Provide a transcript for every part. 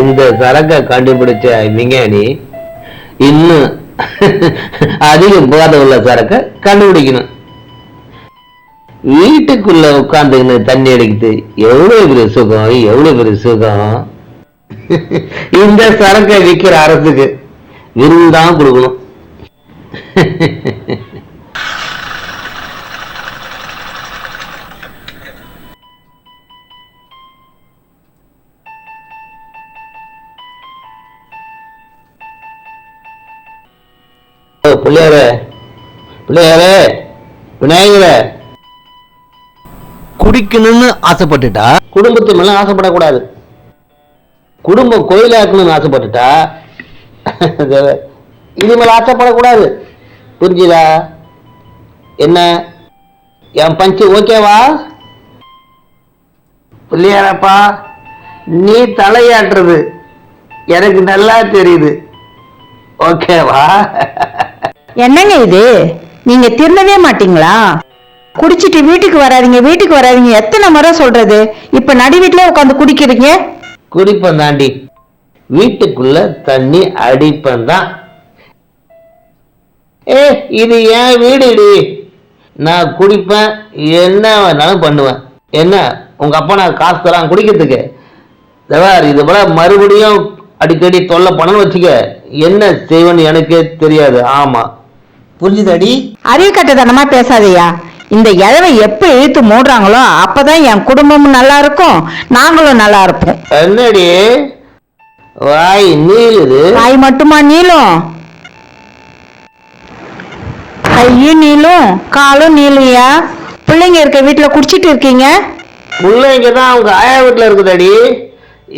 இந்த சரக்கை கண்டுபிடிச்ச விஞ்ஞானி இன்னும் அதிக போதை உள்ள சரக்கை கண்டுபிடிக்கணும். வீட்டுக்குள்ள உட்காந்துக்கின்னு தண்ணி அடிக்குது எவ்வளவு பெரிய சுகம் எவ்வளவு பெரிய சுகம்? இந்த சரக்கை விற்கிற அரசுக்கு விருந்தான் கொடுக்கணும். பிள்ளையாரே பிள்ளையாரே விநாயகரே. குடிக்கணும்னு ஆசைப்பட்டுட்டா? குடும்பத்து மேல ஆசைப்படக்கூடாது. குடும்பம் கோயிலாக்கணும்னு ஆசைப்பட்டுட்டா இனிமேல் ஆசைப்படக்கூடாது. புரிஞ்சுதா? என்ன? என் பஞ்சு ஓகேவா? பிள்ளையாரப்பா நீ தலையாட்டுறது. எனக்கு நல்லா தெரியுது. ஓகேவா? என்னங்க இது? நீங்க திருந்தவே மாட்டீங்களா? குடிச்சிட்டு வீட்டுக்கு வராதீங்க வீட்டுக்கு வராதீங்க. எத்தனை முறை சொல்றது? இப்ப நடு வீட்டுல உட்காந்து குடிக்கிறீங்க? குடிப்பேன் தாண்டி. வீட்டுக்குள்ள தண்ணி அடிப்பேன் தான். ஏ இது என் வீடுடி நான் குடிப்பேன் என்ன வேணாலும் பண்ணுவேன். என்ன உங்க அப்பா நான் காசு தரான் குடிக்கிறதுக்கு? தவார் இது போல மறுபடியும் அடிக்கடி தொல்லை பணம் வச்சுக்க என்ன செய்வேன்னு எனக்கே தெரியாது. ஆமா. புரிஞ்சுதாடி? அறிவு கட்டதனமா பேசாதயா. இந்த இழவை எப்ப இழுத்து மூடுறாங்களோ அப்பதான் என் குடும்பமும் நல்லா இருக்கும் நாங்களும் நல்லா இருப்போம். என்னடி? வாய் நீளுது. வாய் மட்டுமா நீளும்? கையும் நீளும் காலும் நீளுயா பிள்ளைங்க இருக்க வீட்டுல குடிச்சிட்டு இருக்கீங்க? முள்ளைங்க தான் அவங்க ஆயா வீட்டில் இருக்குதாடி.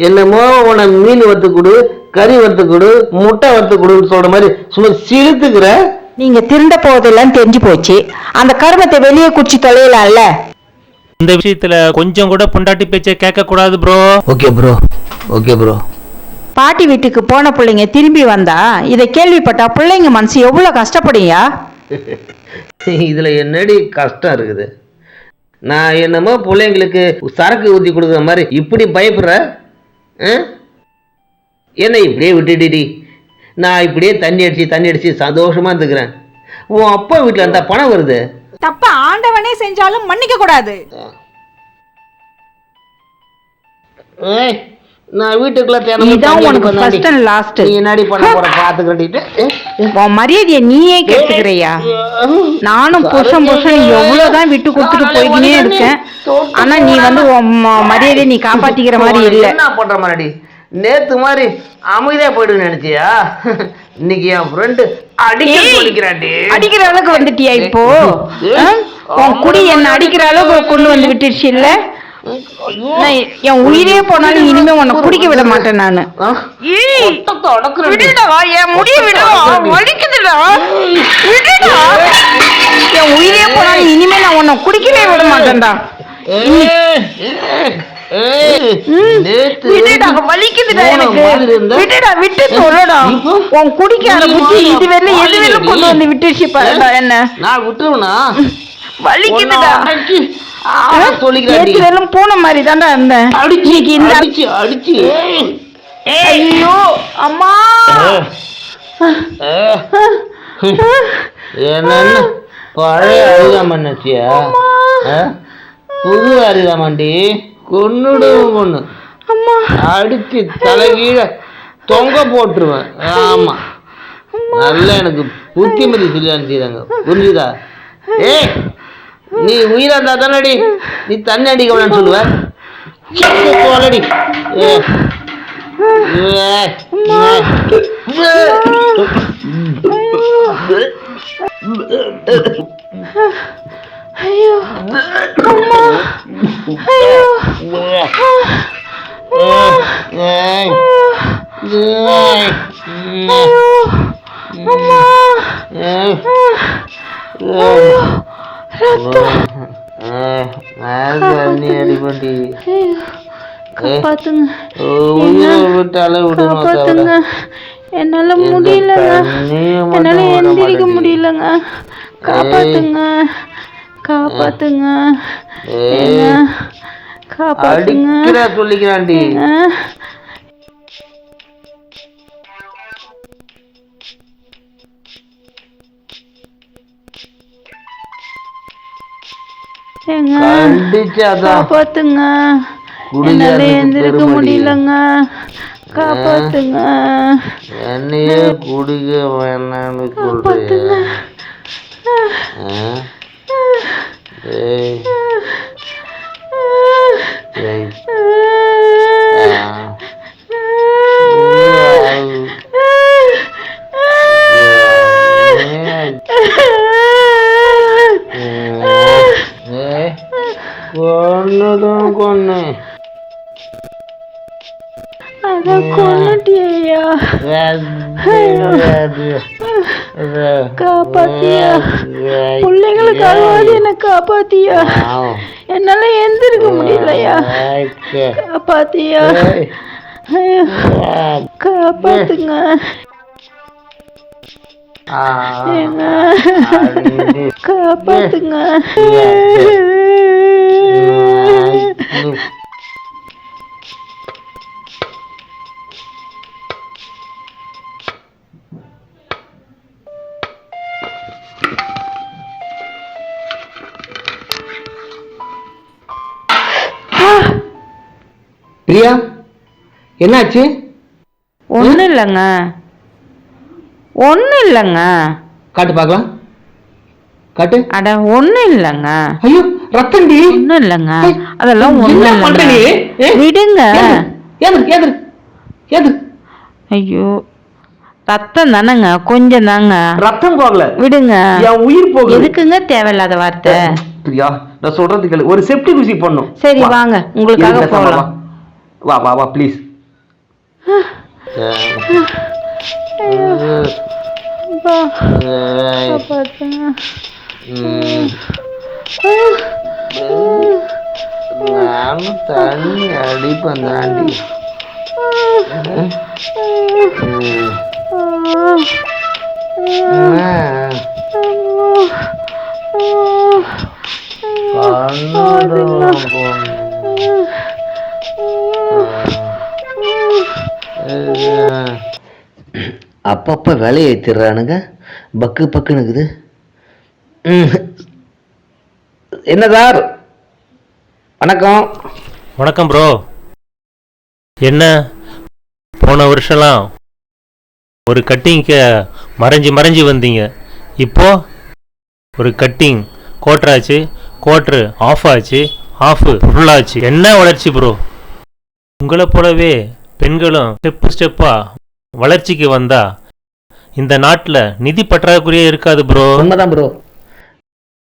என்னமோ உன மீன் வறுத்து கொடு கறி வறுத்து கொடு முட்டை வறுத்து கொடுன்னு சொல்ற மாதிரி சும்மா சிரித்துக்கிற. நீங்க திருந்த போவதில்லைன்னு தெரிஞ்சு போச்சு. அந்த கருமத்தை வெளியே குடிச்சு தொலையலாம்ல? இந்த விஷயத்துல கொஞ்சம் கூட பொண்டாட்டி பேச்சை கேட்க கூடாது bro okay bro okay bro பாட்டி வீட்டுக்கு போன பிள்ளைங்க திரும்பி வந்தா இதை கேள்விப்பட்டா பிள்ளைங்க மனசு எவ்வளவு கஷ்டப்படுயா இதுல என்னடி கஷ்டம் இருக்குது? நான் என்னமோ பிள்ளைங்களுக்கு சரக்கு ஊற்றி கொடுக்குற மாதிரி இப்படி பயப்படுற ஆ? என்ன இப்படியே விட்டுடி நான் இப்படியே தண்ணி அடிச்சு தண்ணி அடிச்சு சந்தோஷமா இருந்துக்கிறேன். உன் அப்பா வீட்டில் இருந்தா பணம் வருது. தப்ப ஆண்டவனே செஞ்சாலும் மன்னிக்க கூடாது. ஏய், நான் வீட்டுக்குள்ள தினமும் இதான் தண்ணி உனக்கு and last. நீ என்னடி பண்ண போற? பாத்துக்கிட்டு உன் மரியாதையை நீயே கெடுத்துக்கிறையா? நானும் புருஷன் புருஷன் எவ்வளவுதான் விட்டு கொடுத்துட்டு போய்கினே இருக்கேன். ஆனா நீ வந்து உன் ம- மரியாதையை நீ காப்பாத்திக்கிற மாதிரி இல்ல. என்ன பண்ற மாதிரி நேத்து மாதிரி அமைதியா போயிடு நினைச்சியா? இன்னைக்கு என் ஃப்ரெண்டு அடிக்க சொல்லிக்கிறாண்டி அடிக்கிற அளவுக்கு வந்துட்டியா இப்போ? உன் குடி என்ன அடிக்கிற அளவுக்கு கொண்டு வந்து விட்டுருச்சு இல்ல நான் என் உயிரே போனாலும் இனிமே உன்னை குடிக்க விட மாட்டேன் நானு. விடுடா, என் முடிய விடுடா, வலிக்குதுடா. விடுடா. என் உயிரே போனாலும் இனிமே நான் உன்னை குடிக்கவே விட மாட்டேன்டா. ஏய், ஏய், ஏய், நேத்து விடுடா வலிக்குதுடா எனக்கு. இருந்தா- விடுடா சொல்லடா? உன் குடிக்க ஆரம்பிச்சு இது வெளில எது வெளில பாருடி. கொண்டு வந்து விட்டுருச்சு பாருடா என்ன? நான் விட்டுருவனா? வலிக்குதுடா. நேத்து வெறும் பூனை மாதிரி தான்டா இருந்தேன். அடிச்சு அடிச்சு அடிச்சு. ஐயோ அம்மா. என்னன்னு பழைய அரிதாமன் நினைச்சியா? புது அரிதாமண்டி கொன்னுடு கொன்னு அம்மா. அடிச்சு தலைகீழ தொங்க போட்டுருவேன். ஆமா. நல்லா எனக்கு புத்திமதி சொல்லி அனுப்பிச்சாங்க புரிஞ்சுதா? ஏய் நீ உயிரா இருந்தா தானடி? நீ தண்ணி அடிக்க வேணாம்னு சொல்லுவ. தோலடி ஏ. ஐயோ அம்மா ஐயோ. அம்மா அடிப்பண்டி காப்பாத்துங்க காப்பாத்துங்க என்னால முடியலங்க என்னால எந்திரிக்க முடியலங்க காப்பாத்துங்க காப்பாத்துங்க. ஏங்க, காப்பாத்துங்க. அடிக்கிறா சொல்லிக்கிறான்டி ஏங்க. ஏங்க கண்டிச்சாதான் காப்பாத்துங்க. குடிகாரனுக்கு என்னால எந்திரிக்க பெருமடி. முடியலங்க. காப்பாத்துங்க. என்னையே குடிக்க வேணாம்னு ஏய் ஏய் ஆ. ஏய் கொன்னுடும் கொன்னு அதான் காப்பாத்தியா. பிள்ளைங்களுக்காகவாது என்ன காப்பாத்தியா. என்னால எந்திரிக்க முடியலையா. காப்பாத்தியா. காப்பாத்துங்க. காப்பாத்துங்க. என்னாச்சு? ஒன்றும் இல்லைங்க. ஒன்றும் இல்லைங்க. காட்டு பார்க்கலாம். காட்டு. அட ஒன்றும் இல்லைங்க. ஐயோ ரத்தண்டி. ஒன்றும் இல்லைங்க. அதெல்லாம் ஒன்றும் இல்லைங்க? விடுங்க. ஏது ஏது ஏது ஐயோ ரத்தம் தானேங்க கொஞ்சம் தாங்க. ரத்தம் போகல. விடுங்க. என் உயிர் போகுது. எதுக்குங்க தேவையில்லாத வார்த்தை? பிரியா நான் சொல்றது கேளு. ஒரு செப்டி குசி பண்ணும் சரி வாங்க. உங்களுக்காக போகலாம். வா வா. வா ப்ளீஸ் அப்பா, காப்பாத்துங்க. நானும் தண்ணி அடிப்பேன் தாண்டி அப்பப்போ விலையை ஏற்றிடுறானுங்க பக்கு பக்குனுக்குது ம். என்ன சார்? வணக்கம். வணக்கம் ப்ரோ என்ன? போன வருஷம்லாம் ஒரு கட்டிங்க்கு மறைஞ்சி மறைஞ்சு வந்தீங்க. இப்போ ஒரு கட்டிங் கோட்டராச்சு கோட்ரு ஆஃப் ஆச்சு ஆஃபு ஃபுல்லாச்சு என்ன வளர்ச்சி ப்ரோ உங்களை போலவே பெண்களும் ஸ்டெப்பு ஸ்டெப்பாக வளர்ச்சிக்கு வந்தா இந்த நாட்டில் நிதி பற்றாக்குறையே இருக்காது ப்ரோ உண்மைதான் ப்ரோ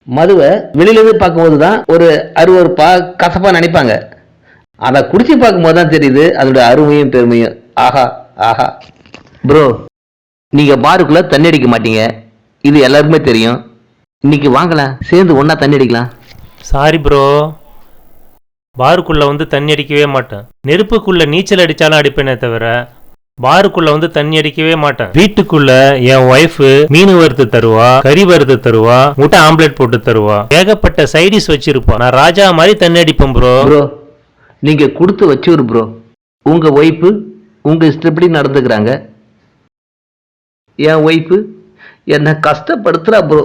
மதுவை வெளியிலேருந்து பார்க்கும்போது தான் ஒரு அருவருப்பா கசப்பா நினைப்பாங்க. அதை குடிச்சு பார்க்கும்போது தான் தெரியுது அதோட அருமையும் பெருமையும். ஆஹா ஆஹா. ப்ரோ நீங்க பாருக்குள்ள தண்ணி அடிக்க மாட்டீங்க. இது எல்லாருக்குமே தெரியும். இன்னைக்கு வாங்கலாம் சேர்ந்து ஒண்ணா தண்ணி அடிக்கலாம். சாரி ப்ரோ பாருக்குள்ள வந்து தண்ணி அடிக்கவே மாட்டேன். நெருப்புக்குள்ள நீச்சல் அடிச்சாலும் அடிப்பேனே தவிர பாருக்குள்ள வந்து தண்ணி அடிக்கவே மாட்டேன். வீட்டுக்குள்ள என் ஒய்ஃப் மீன் வறுத்து தருவா கறி வறுத்து தருவா முட்டை ஆம்லெட் போட்டு தருவா. ஏகப்பட்ட சைடிஸ் வச்சிருப்போம். நான் ராஜா மாதிரி தண்ணி அடிப்பேன் ப்ரோ ப்ரோ நீங்க கொடுத்து வச்சுரு ப்ரோ உங்க ஒய்ஃபு உங்க இஷ்டப்படி நடந்துக்கிறாங்க. என் ஒய்ஃபு என்னை கஷ்டப்படுத்துறா ப்ரோ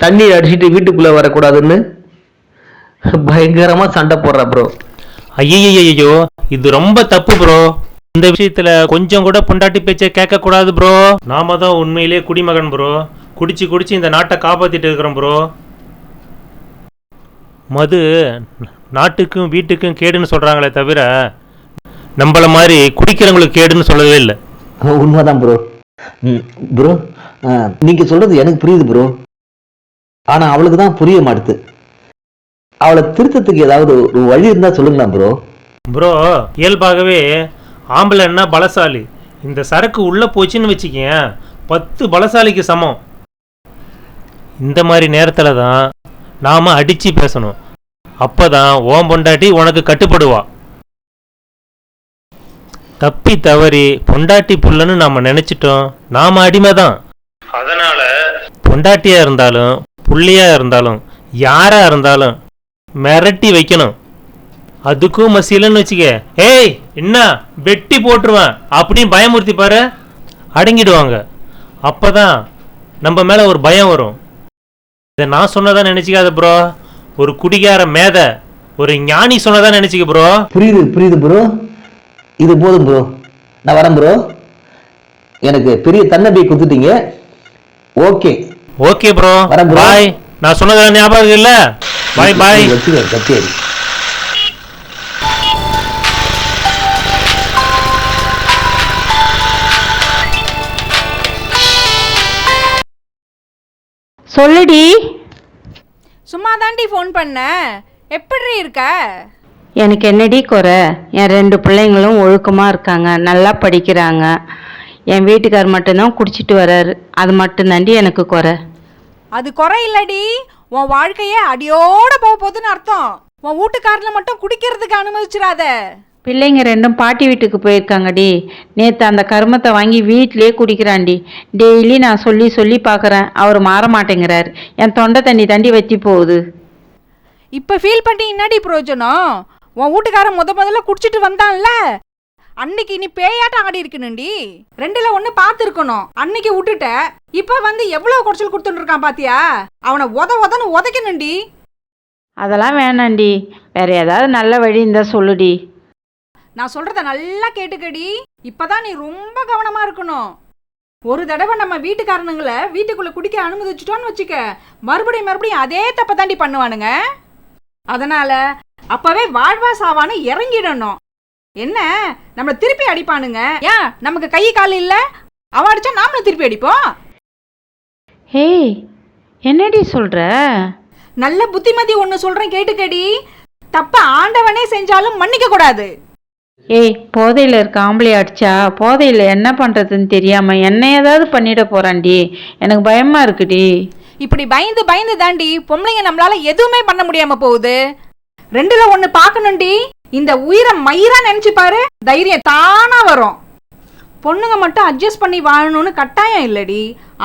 தண்ணி அடிச்சிட்டு வீட்டுக்குள்ள வரக்கூடாதுன்னு பயங்கரமா சண்டை போடுறா ப்ரோ ஐயையோ இது ரொம்ப தப்பு ப்ரோ இந்த விஷயத்துல கொஞ்சம் கூட பொண்டாட்டி பேச்சை கேட்க கூடாது ப்ரோ நாம தான் உண்மையிலேயே குடிமகன் ப்ரோ குடிச்சு குடிச்சு இந்த நாட்டை காப்பாத்திட்டு இருக்கிறோம் ப்ரோ மது நாட்டுக்கும் வீட்டுக்கும் கேடுன்னு சொல்றாங்களே தவிர நம்மள மாதிரி குடிக்கிறவங்களுக்கு கேடுன்னு சொல்லவே இல்லை. உண்மைதான் ப்ரோ ப்ரோ நீங்க சொல்றது எனக்கு புரியுது ப்ரோ ஆனா அவளுக்கு தான் புரிய மாட்டுது. அவளை திருத்தத்துக்கு ஏதாவது ஒரு வழி இருந்தா சொல்லுங்களேன் ப்ரோ ப்ரோ இயல்பாகவே ஆம்பளைன்னா பலசாலி. இந்த சரக்கு உள்ள போச்சுன்னு வச்சுக்கேன் பத்து பலசாலிக்கு சமம். இந்த மாதிரி நேரத்தில் தான் நாம் அடித்து பேசணும். அப்போ தான் ஓம் பொண்டாட்டி உனக்கு கட்டுப்படுவா. தப்பி தவறி பொண்டாட்டி புள்ளன்னு நாம நினைச்சிட்டோம் நாம அடிமை தான். அதனால பொண்டாட்டியா இருந்தாலும் புள்ளையா இருந்தாலும் யாரா இருந்தாலும் மிரட்டி வைக்கணும். அதுக்கும் மசியலன்னு வச்சுக்க. ஏய் என்ன? வெட்டி போட்டுருவேன். அப்படின்னு பயமுறுத்தி பாரு. அடங்கிடுவாங்க. அப்பதான் நம்ம மேல ஒரு பயம் வரும். இதை நான் சொன்னதா நினைச்சுக்காத ப்ரோ ஒரு குடிகார மேத ஒரு ஞானி சொன்னதா நினைச்சுக்க ப்ரோ புரியுது புரியுது ப்ரோ இது போதும் ப்ரோ நான் வரேன் ப்ரோ எனக்கு பெரிய தன்னம்பிக்கை கொடுத்துட்டீங்க. ஓகே ஓகே ப்ரோ வரேன் bro. பாய் நான் சொன்னதெல்லாம் ஞாபகம் இல்ல பாய் பாய் கச்சேரி சொல்லுடி. சும்மா தாண்டி ஃபோன் பண்ண. எப்படி இருக்க? எனக்கு என்னடி குறை? என் ரெண்டு பிள்ளைங்களும் ஒழுக்கமாக இருக்காங்க நல்லா படிக்கிறாங்க. என் வீட்டுக்கார் மட்டும்தான் குடிச்சிட்டு வராரு. அது மட்டும்தாண்டி எனக்கு குறை. அது குறை இல்லடி உன் வாழ்க்கையே அடியோட போக போகுதுன்னு அர்த்தம். உன் வீட்டுக்காரல மட்டும் குடிக்கிறதுக்கு அனுமதிச்சிடாத. பிள்ளைங்க ரெண்டும் பாட்டி வீட்டுக்கு போயிருக்காங்கடி. நேற்று அந்த கருமத்தை வாங்கி வீட்டிலே குடிக்கிறான்டி. டெய்லி நான் சொல்லி சொல்லி பார்க்குறேன் அவர் மாற மாட்டேங்கிறார். என் தொண்டை தண்ணி தண்டி வத்தி போகுது. இப்ப ஃபீல் பண்ணி என்னடி பிரயோஜனம்? உன் வீட்டுக்காரன் முத முதல்ல குடிச்சிட்டு வந்தான்ல. அன்னைக்கு நீ பேயாட்டம் ஆடி இருக்கணும்டி. ரெண்டுல ஒண்ணு பார்த்துருக்கணும். அன்னைக்கு விட்டுட்ட. இப்ப வந்து எவ்வளவு குறைச்சல் கொடுத்துட்டு இருக்கான் பாத்தியா? அவனை உத உதன்னு உதைக்கணும்டி அதெல்லாம் வேணாண்டி வேற ஏதாவது நல்ல வழி இருந்தால் சொல்லுடி. நான் சொல்றத நல்லா கேட்டுக்கடி. இப்பதான் நீ ரொம்ப கவனமா இருக்கணும். ஒரு தடவை நம்ம வீட்டுக்காரனுங்களை வீட்டுக்குள்ள குடிக்க அனுமதிச்சிட்டோன்னு வச்சுக்க மறுபடியும் மறுபடியும் அதே தப்ப தாண்டி பண்ணுவானுங்க. அதனால அப்பவே வாழ்வா சாவான்னு இறங்கிடணும். என்ன? நம்மள திருப்பி அடிப்பானுங்க. ஏன் நமக்கு கை கால் இல்ல? அவன் அடிச்சா நாமளும் திருப்பி அடிப்போம். ஹேய் என்னடி சொல்கிற நல்ல புத்திமதி ஒன்னு சொல்றேன் கேட்டுக்கடி. தப்ப ஆண்டவனே செஞ்சாலும் மன்னிக்க கூடாது. ஏய் போதையில் இருக்க ஆம்பளைய அடிச்சா போதையில் என்ன பண்ணுறதுன்னு தெரியாமல் என்ன ஏதாவது பண்ணிட போகிறான்டி எனக்கு பயமாக இருக்குடி. இப்படி பயந்து பயந்து தாண்டி பொம்பளைங்க நம்மளால எதுவுமே பண்ண முடியாம போகுது. ரெண்டுல ஒண்ணு பார்க்கணும்டி. இந்த உயிரை மயிரா நினைச்சு பாரு தைரியம் தானா வரும். பொண்ணுங்க மட்டும் அட்ஜஸ்ட் பண்ணி வாழணும்னு கட்டாயம் இல்லடி.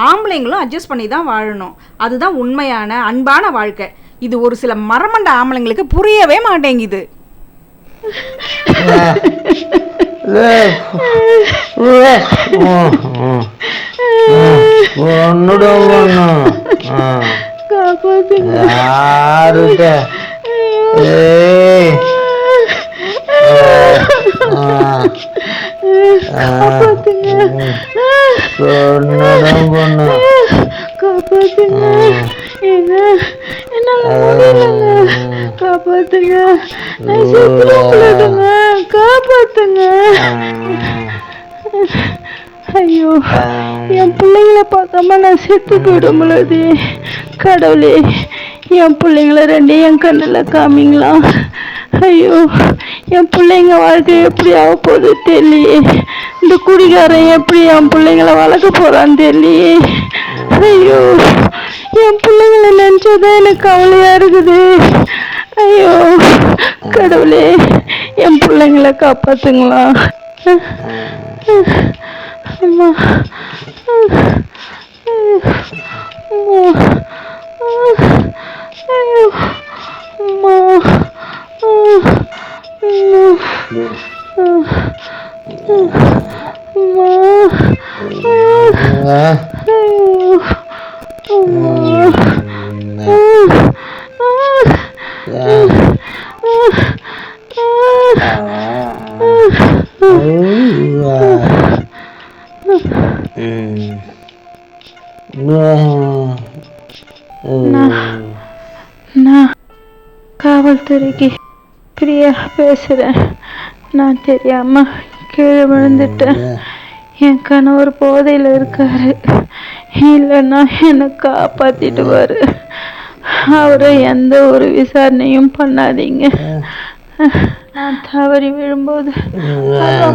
ஆம்பளைங்களும் அட்ஜஸ்ட் பண்ணி தான் வாழணும். அதுதான் உண்மையான அன்பான வாழ்க்கை. இது ஒரு சில மரமண்ட ஆம்பளைங்களுக்கு புரியவே மாட்டேங்குது. ஒன்னுட சொன்னதும் பொண்ணு காப்பாத்துங்க. காப்பாத்துங்க. காப்பாத்துங்க. ஐயோ என் பிள்ளைங்கள பார்க்காம நான் செத்து போயிட முடியாது கடவுளே என் பிள்ளைங்கள ரெண்டையும் என் கண்ணில் காமிங்களா ஐயோ என் பிள்ளைங்க வாழ்க்கை எப்படி ஆக போகுது தெரியலையே. இந்த குடிகாரன் எப்படி என் பிள்ளைங்கள வளர்க்க போகிறான்னு தெரியலையே. ஐயோ என் பிள்ளைங்கள நினச்சதான் எனக்கு கவலையாக இருக்குது. ஐயோ கடவுளே என் பிள்ளைங்கள காப்பாத்துங்களா. அம்மா ஐயோ அம்மா. நான் காவல்துறைக்கு பிரியா பேசுகிறேன் நான் தெரியாம கீழே விழுந்துட்டேன். என் கணவர் போதையில் இருக்காரு. இல்லைன்னா என்னை காப்பாத்திடுவாரு. அவரை எந்த ஒரு விசாரணையும் பண்ணாதீங்க. நான் தவறி விழும்போது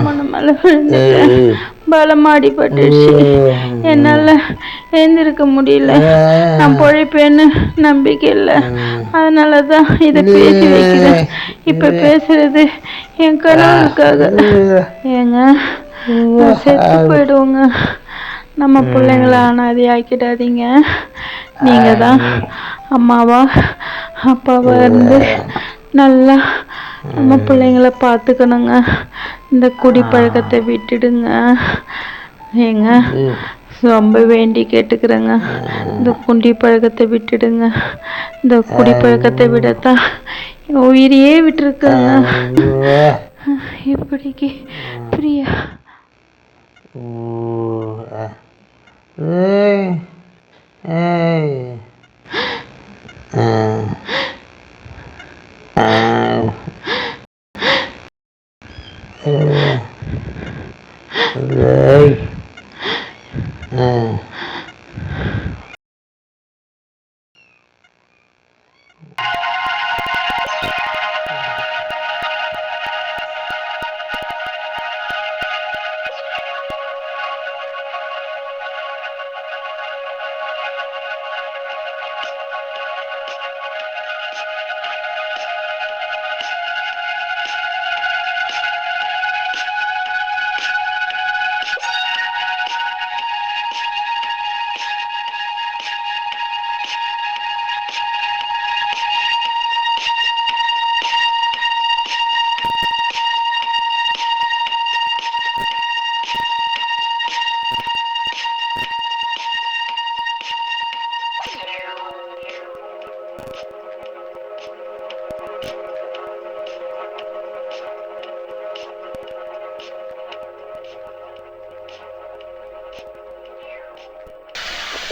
மன மேல விழுந்துட்டேன். பலமா அடிபட்டுருச்சு என்னால எழுந்திருக்க முடியல. நான் பொழைப்பேன்னு நம்பிக்கை இல்லை. அதனால தான் இதை பேசி வைக்கிறேன். இப்ப பேசுறது என் கனவுக்காக ஏங்க நான் செத்து போயிடுவோங்க. நம்ம பிள்ளைங்கள அனாதை ஆக்கிடாதீங்க. நீங்க தான் அம்மாவா அப்பாவா இருந்து நல்லா நம்ம பிள்ளைங்கள பார்த்துக்கணுங்க. இந்த குடி பழக்கத்தை விட்டுடுங்க. ஏங்க ரொம்ப வேண்டி கேட்டுக்கிறேங்க. இந்த குடி பழக்கத்தை விட்டுடுங்க. இந்த குடி பழக்கத்தை விடத்தான் உயிரையே விட்டுருக்குங்க. இப்படிக்கு பிரியா. ஏய். ஏய். ஏய்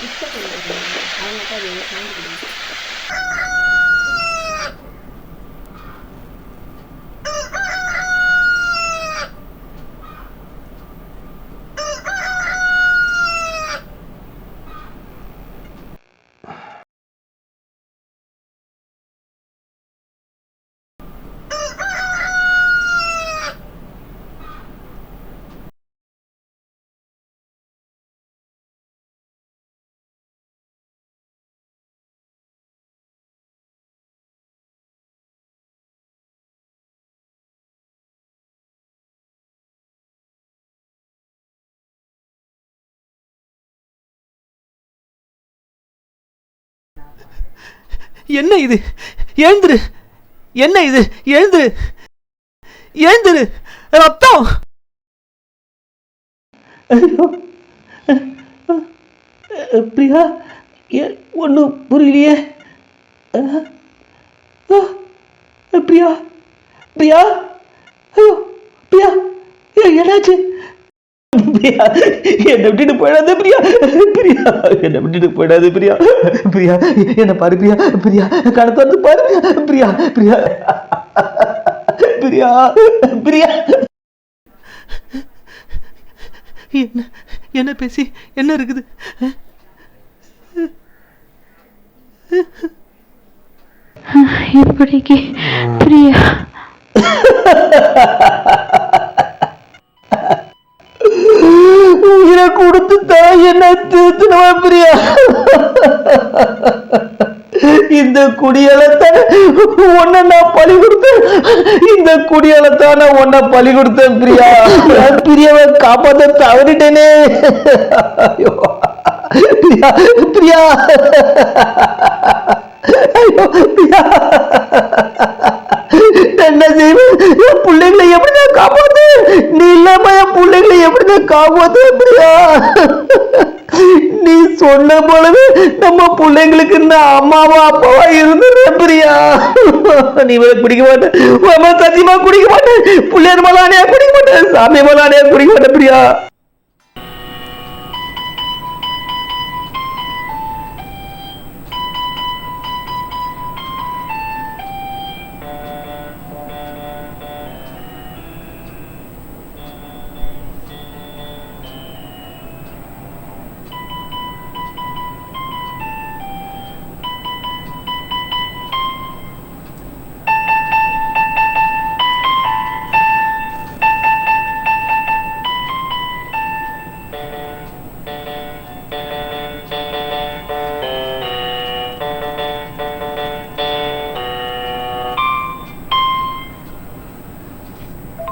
இப்போ அவங்க தான் அது சாந்து என்ன இது? எழுந்துரு. என்ன இது? எழுந்துரு. எழுந்துரு. ரத்தம். பிரியா ஒன்றும் புரியலையே. பிரியா. பிரியா. ஐயோ பிரியா ஏ என்னாச்சு? பிரியா. என்னை விட்டுட்டு போயிடாத பிரியா. பிரியா. என்னை விட்டுட்டு போயிடாத பிரியா. பிரியா என்ன பாரு பிரியா. பிரியா கடத்த வந்து பாரு பிரியா. பிரியா பிரியா. பிரியா என்ன என்ன பேசி என்ன இருக்குது? இப்படிக்கு பிரியா. உயிரை கொடுத்து தான் என்ன திருத்தினவா பிரியா? இந்த குடியாலத்தான உன்னை நான் பலி கொடுத்தேன். இந்த குடியலத்தான உன்னை பலி கொடுத்தேன் பிரியா. நான் பிரியாவை காப்பாத்த தவறிட்டேனே. பிரியா பிரியா. பிரியா. என்ன செய்வேன்? என் பிள்ளைங்களை எப்படி நான் காப்பாத்து நீ இல்லாம என் பிள்ளைங்களை எப்படி நான் காப்பாத்து பிரியா நீ சொன்ன போலவே நம்ம பிள்ளைங்களுக்கு நான் அம்மாவா அப்பாவா இருந்துடுறேன் பிரியா. நீ இவரை குடிக்க மாட்டேன். அம்மா சத்தியமா குடிக்க மாட்டேன். பிள்ளையர் மலானே குடிக்க மாட்டேன். சாமி மலானே குடிக்க மாட்டேன் பிரியா.